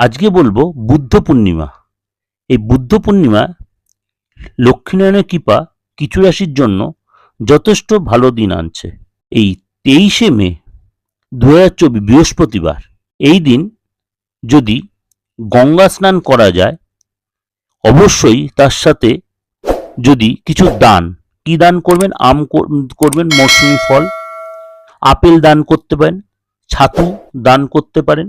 আজকে বলব বুদ্ধ পূর্ণিমা। এই বুদ্ধ পূর্ণিমা লক্ষ্মীনারায়ণের কৃপা কিছু রাশির জন্য যথেষ্ট ভালো দিন আনছে। এই তেইশে মে দু হাজার চব্বিশ বৃহস্পতিবার, এই দিন যদি গঙ্গা স্নান করা যায়, অবশ্যই তার সাথে যদি কিছু দান, কি দান করবেন? আম করবেন, মৌসুমি ফল, আপেল দান করতে পারেন, ছাতু দান করতে পারেন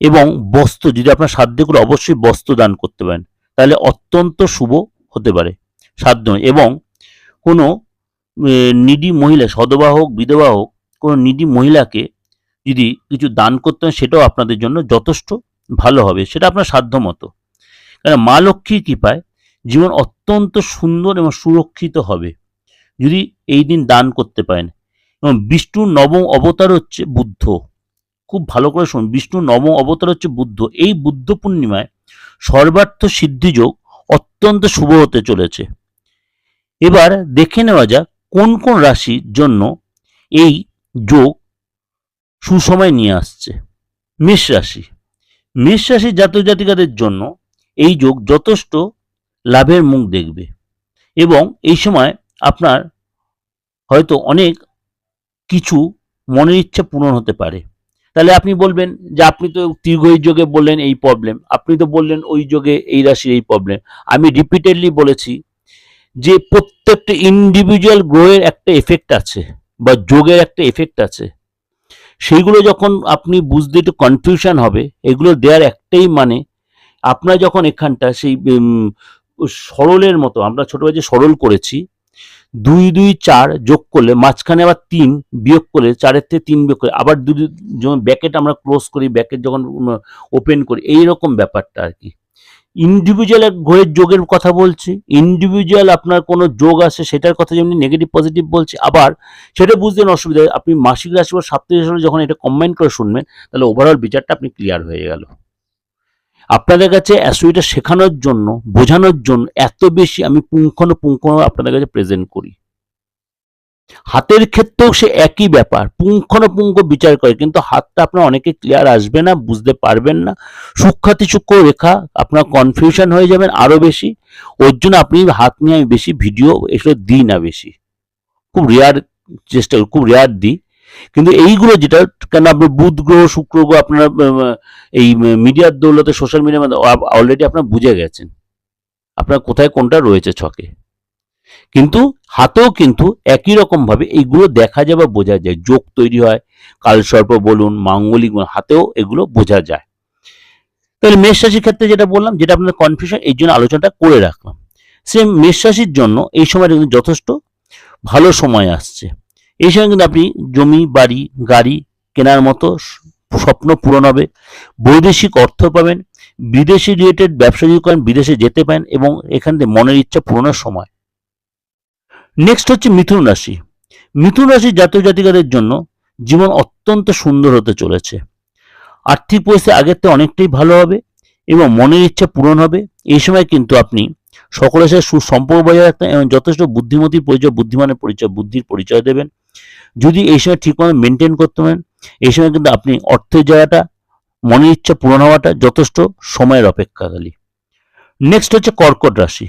এবং বস্ত্র যদি আপনার সাধ্য করে অবশ্যই বস্ত্র দান করতে পারেন, তাহলে অত্যন্ত শুভ হতে পারে সাধ্য। এবং কোনো নিডি মহিলা, সদবা হোক, বিধবা হোক, কোনো নিডি মহিলাকে যদি কিছু দান করতে হয়, সেটাও আপনাদের জন্য যথেষ্ট ভালো হবে। সেটা আপনার সাধ্য মতো। কারণ মা লক্ষ্মীর কৃপায় জীবন অত্যন্ত সুন্দর এবং সুরক্ষিত হবে, যদি এই দিন দান করতে পারেন। এবং বিষ্ণুর নবম অবতার হচ্ছে বুদ্ধ। খুব ভালো করে শুনুন। বিষ্ণুর নবম অবতার হচ্ছে বুদ্ধ। এই বুদ্ধ পূর্ণিমায় সর্বার্থ সিদ্ধিযোগ অত্যন্ত শুভ হতে চলেছে। এবার দেখে নেওয়া যাক কোন কোন রাশির জন্য এই যোগ সুসময় নিয়ে আসছে। মেষ রাশি। মেষ রাশির জাতক জাতিকাদের জন্য এই যোগ যথেষ্ট লাভের মুখ দেখবে এবং এই সময় আপনার হয়তো অনেক কিছু মনের ইচ্ছা পূরণ হতে পারে। তাহলে আপনি বলবেন যে আপনি তো দীর্ঘই যোগে বললেন এই প্রবলেম আপনি তো বললেন ওই যোগে এই রাশির এই প্রবলেম আমি রিপিটেডলি বলেছি যে প্রত্যেকটা ইন্ডিভিজুয়াল গ্রহের একটা এফেক্ট আছে বা যোগের একটা এফেক্ট আছে। সেইগুলো যখন আপনি বুঝতে একটু কনফিউশন হবে, এগুলো দেওয়ার একটাই মানে আপনার যখন এখানটা সেই সরলের মতো, আমরা ছোটবেলায় যে সরল করেছি দুই দুই, চার যোগ করলে মাঝখানে আবার তিন বিয়োগ করলে চারের থেকে তিন বিয়োগ করে আবার দুই যখন ব্যাকেট আমরা ক্লোজ করি, ব্যাকেট যখন ওপেন করি এই রকম ব্যাপারটা আর কি ইন্ডিভিজুয়াল গ্রহের যোগের কথা বলছি ইন্ডিভিজুয়াল আপনার কোনো যোগ আছে সেটার কথা যেমনি নেগেটিভ পজিটিভ বলছি, আবার সেটা বুঝতে অসুবিধা। আপনি মাসিক রাশি বা সাপ্তাহিক যখন এটা কম্বাইন করে শুনবেন, তাহলে ওভারঅল বিচারটা আপনি ক্লিয়ার হয়ে গেল আপনাদের কাছে অ্যাস্ট্রোইটা শেখানোর জন্য, বোঝানোর জন্য এত বেশি আমি পুঙ্খানুপুঙ্খ আপনাদের কাছে প্রেজেন্ট করি। হাতের ক্ষেত্রেও সে একই ব্যাপার পুঙ্খানুপুঙ্খ বিচার করে, কিন্তু হাতটা আপনার অনেকে ক্লিয়ার আসবে না, বুঝতে পারবেন না। সূক্ষাতি সূক্ষ্ম রেখা, আপনার কনফিউশন হয়ে যাবেন আরও বেশি। ওর জন্য আপনি হাত নিয়ে আমি বেশি ভিডিও এসব দিই না বেশি। খুব রেয়ার চেষ্টা খুব রেয়ার দিই। কিন্তু এইগুলো যেটা কেন আপনার বুধ গ্রহ, শুক্র গ্রহ, আপনার এই মিডিয়ার দৌলতে সোশ্যাল মিডিয়ার অলরেডি আপনার বুঝে গেছেন। আপনার কোথায় কোনটা রয়েছে ছকে। কিন্তু হাতেও কিন্তু একই রকম ভাবে এইগুলো দেখা যায় বা বোঝা যায়। যোগ তৈরি হয়, কালসর্প বলুন, মাঙ্গলিক হাতেও এগুলো বোঝা যায়। তাহলে মেষ রাশির ক্ষেত্রে যেটা বললাম, যেটা আপনার কনফিউশন এই জন্য আলোচনাটা করে রাখলাম। সেম মেষ রাশির জন্য এই কিন্তু যথেষ্ট ভালো সময় আসছে। এই সময় কিন্তু আপনি জমি, বাড়ি, গাড়ি কেনার মতো স্বপ্ন পূরণ হবে। বৈদেশিক অর্থ পাবেন, বিদেশি রিলেটেড ব্যবসা যদি করেন, বিদেশে যেতে পারেন এবং এখান থেকে মনের ইচ্ছা পূরণের সময়। নেক্সট হচ্ছে মিথুন রাশি। মিথুন রাশির জাতীয় জাতিকাদের জন্য জীবন অত্যন্ত সুন্দর হতে চলেছে। আর্থিক পরিস্থিতি আগের থেকে অনেকটাই ভালো হবে এবং মনের ইচ্ছা পূরণ হবে। এই সময় কিন্তু আপনি সকলের সাথে সুসম্পর্ক বজায় রাখতে এবং যথেষ্ট বুদ্ধিমতির পরিচয়, বুদ্ধিমানের পরিচয়, বুদ্ধির পরিচয় দেবেন। যদি এই সময় ঠিকমতো মেনটেন করতে পারেন, এই সময় কিন্তু আপনি অর্থের জায়গাটা, মনের ইচ্ছা পূরণ হওয়াটা যথেষ্ট সময়ের অপেক্ষাকালী নেক্সট হচ্ছে কর্কট রাশি।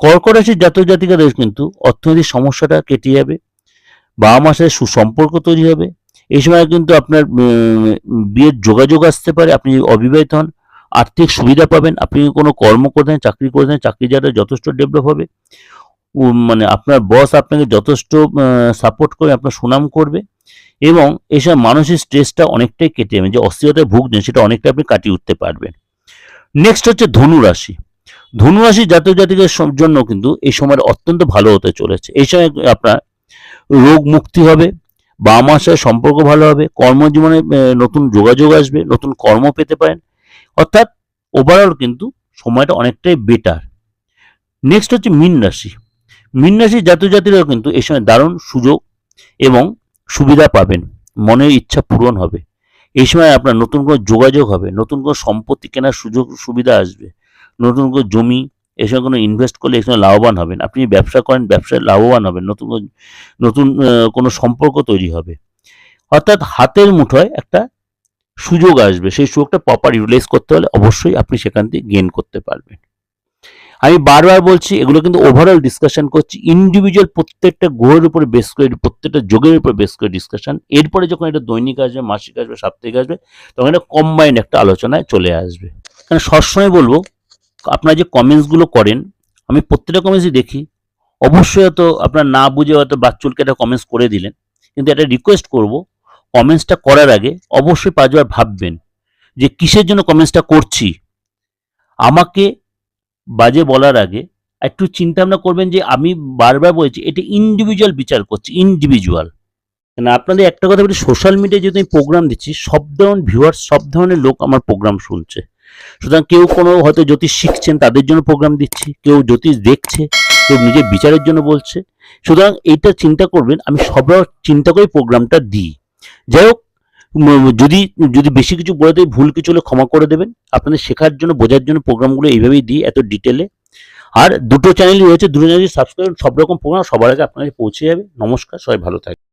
কর্কট রাশির জাতক জাতিকাদের কিন্তু অর্থনৈতিক সমস্যাটা কেটে যাবে, বাবা মার সাথে সুসম্পর্ক তৈরি হবে, এই সময় কিন্তু আপনার বিয়ের যোগাযোগ আসতে পারে, আপনি অবিবাহিত হন, আর্থিক সুবিধা পাবেন, আপনি কোনো কর্ম করতেন চাকরি করতেন চাকরি জায়গাটা যথেষ্ট ডেভেলপ হবে। মানে আপনার বস আপনাকে যথেষ্ট সাপোর্ট করে, আপনার সুনাম করবে এবং এসব মানসিক স্ট্রেসটা অনেকটাই কেটে যাবে। যে অস্থিরতায় ভুগছেন, সেটা অনেকটা আপনি কাটিয়ে উঠতে পারবেন। নেক্সট হচ্ছে ধনু রাশি। ধনু রাশি জাতক জাতিকের জন্য কিন্তু এই সময়টা অত্যন্ত ভালো হতে চলেছে। এই সময় আপনার রোগ মুক্তি হবে, বাবা মার সাথে সম্পর্ক ভালো হবে, কর্মজীবনে নতুন যোগাযোগ আসবে, নতুন কর্ম পেতে পারেন। অর্থাৎ ওভারঅল কিন্তু সময়টা অনেকটাই বেটার নেক্সট হচ্ছে মীন রাশি। মীন রাশির জাতক জাতিরাও কিন্তু এই সময় দারুণ সুযোগ এবং সুবিধা পাবেন। মনের ইচ্ছা পূরণ হবে। এই সময় আপনার নতুন কোনো যোগাযোগ হবে, নতুন কোনো সম্পত্তি কেনার সুযোগ, সুবিধা আসবে, নতুন কোনো জমি এই সময় কোনো ইনভেস্ট করলে এই সময় লাভবান হবেন। আপনি ব্যবসা করেন, ব্যবসায় লাভবান হবেন, নতুন নতুন কোনো সম্পর্ক তৈরি হবে। অর্থাৎ হাতের মুঠোয় একটা সুযোগ আসবে। সেই সুযোগটা প্রপার ইউটিলাইজ করতে হলে অবশ্যই আপনি সেখান থেকে গেন করতে পারবেন। আমি বারবার বলছি, এগুলো কিন্তু ওভারঅল ডিসকাশন করছি। ইন্ডিভিজুয়াল প্রত্যেকটা গ্রহের উপরে বেস করে, প্রত্যেকটা যোগের উপরে বেস করে ডিসকাশন এরপরে যখন এটা দৈনিক আসবে, মাসিক আসবে, সাপ্তাহিক আসবে, তখন এটা কম্বাইন্ড একটা আলোচনায় চলে আসবে। কারণ সবসময় বলব, আপনারা যে কমেন্টসগুলো করেন, আমি প্রত্যেকটা কমেন্টসই দেখি। অবশ্যই হয়তো আপনার না বুঝে হয়তো বাচ্চুলকে একটা কমেন্টস করে দিলেন, কিন্তু একটা রিকোয়েস্ট করব কমেন্টসটা করার আগে অবশ্যই পাঁচবার ভাববেন যে কিসের জন্য কমেন্টসটা করছি? আমাকে বাজে বলার আগে একটু চিন্তা ভাবনা করবেন যে আমি বারবার বলছি, এটা ইন্ডিভিজুয়াল বিচার করছি ইন্ডিভিজুয়াল না, আপনাদের একটা কথা বলি সোশ্যাল মিডিয়ায় যেহেতু আমি প্রোগ্রাম দিচ্ছি, সব ধরনের ভিউয়ার্স সব ধরনের লোক আমার প্রোগ্রাম শুনছে। সুতরাং কেউ কোনো হয়তো জ্যোতিষ শিখছেন, তাদের জন্য প্রোগ্রাম দিচ্ছি, কেউ জ্যোতিষ দেখছে, কেউ নিজের বিচারের জন্য বলছে। সুতরাং এইটা চিন্তা করবেন, আমি সবার চিন্তা করে প্রোগ্রামটা দিই। যাই হোক যদি যদি বেশি কিছু বলে দেয়, ভুল কিছু হলে ক্ষমা করে দেবেন। আপনাদের শেখার জন্য, বোঝার জন্য প্রোগ্রামগুলো এইভাবেই দিই, এত ডিটেলে। আর দুটো চ্যানেলই রয়েছে, দুটো চ্যানেল সাবস্ক্রাইব সব রকম প্রোগ্রাম সবার আগে আপনাদের পৌঁছে যাবে। নমস্কার, সবাই ভালো থাকবে